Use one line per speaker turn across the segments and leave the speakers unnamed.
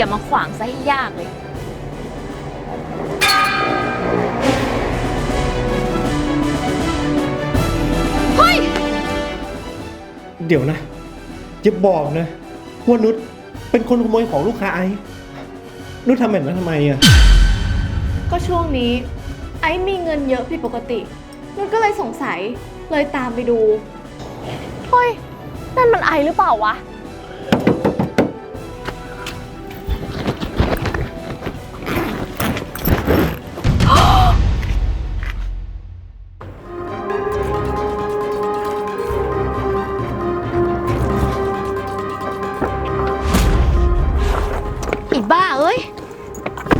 ซะให้ยากเลย เฮ้ย
เดี๋ยวนะจะบอกนะว่านุชเป็นคนขโมยของลูกค้าไอ้นุชทำแบบนั้นทำไมอะ
ก็ช่วงนี้ ไอ้มีเงินเยอะผิดปกติ นุชก็เลยสงสัยเลยตามไปดู
เฮ้ย นั่นมันไอหรือเปล่าวะ อีบ้าเอ้ย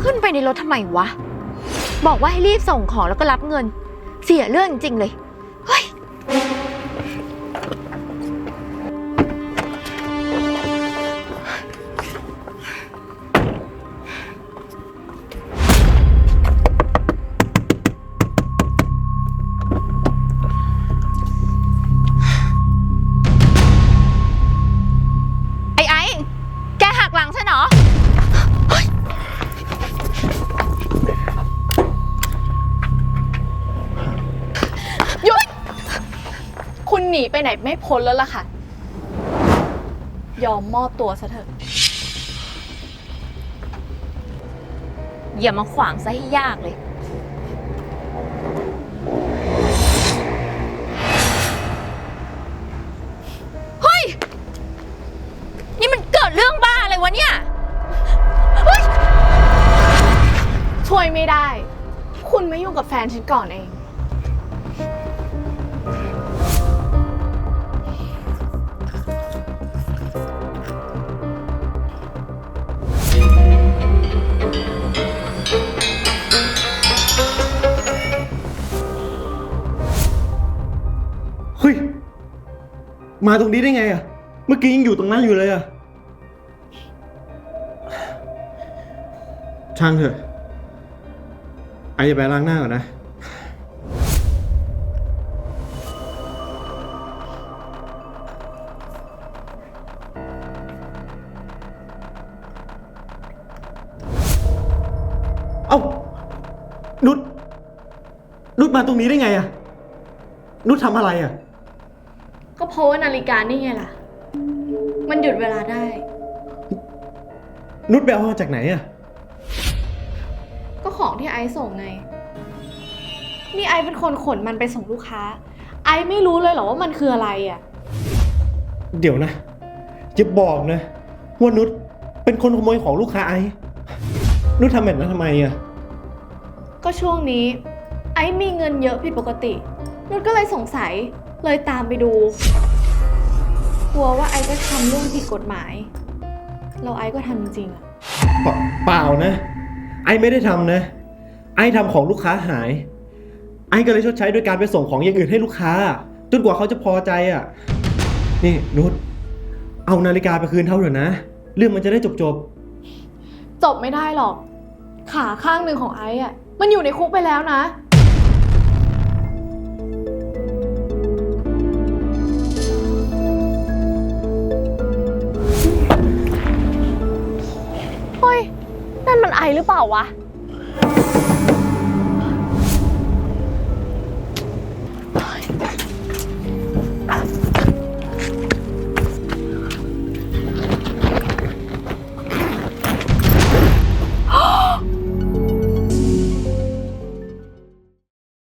ขึ้นไปในรถทำไมวะ บอกว่าให้รีบส่งของแล้วก็รับเงิน เสียเรื่องจริงเลย เฮ้ย นี
ไปไหนไม่พ้นแล้วล่ะค่ะ ยอมมอบตัวซะเถอะ
อย่ามาขวางซะให้ยากเลย เฮ้ย นี่มันเกิดเรื่องบ้าอะไรวะเนี่ย เฮ้ย
ช่วยไม่ได้ คุณไม่ยุ่งกับแฟนฉันก่อนเอง
ฮ้ย มาตรงนี้ได้ไงอะเมื่อกี้ยังอยู่ตรงนั้นอยู่เลยอะช่างเถอะ ไอจะไปล้างหน้าก่อนนะ เอ้า นุช นุชมาตรงนี้ได้ไงอะนุชทำอะไรอะ
ก็เพราะว่านาฬิกานี่ไงล่ะ มันหยุดเวลาได้
นุชไปเอามาจากไหนอะ
ก็ของที่ไอซ์ส่งไง นี่ไอซ์เป็นคนขนมันไปส่งลูกค้า ไอซ์ไม่รู้เลยเหรอว่ามันคืออะไรอะ
เดี๋ยวนะจะบอกนะว่านุชเป็นคนขโมยของลูกค้าไอ้นุชทำแบบนั้นทำไมอะ
ก็ช่วงนี้ ไอซ์มีเงินเยอะผิดปกติ นุชก็เลยสงสัย เลยตามไปดู กลัวว่าไอซ์จะทำเรื่องผิดกฎหมาย เราไอซ์ก็ทำจริงๆอะ
เปล่าเปล่านะ ไอ้ไม่ได้ทำนะ ไอ้ทำของลูกค้าหาย ไอ้ก็เลยชดใช้โดยการไปส่งของอย่างอื่นให้ลูกค้า จนกว่าเขาจะพอใจอะ นี่นุชเอานาฬิกาไปคืนเขาเถอะนะ เรื่องมันจะได้จบจบ
จบไม่ได้หรอก ขาข้างหนึ่งของไอซ์อะมันอยู่ในคุกไปแล้วนะ
หรือเปล่าวะ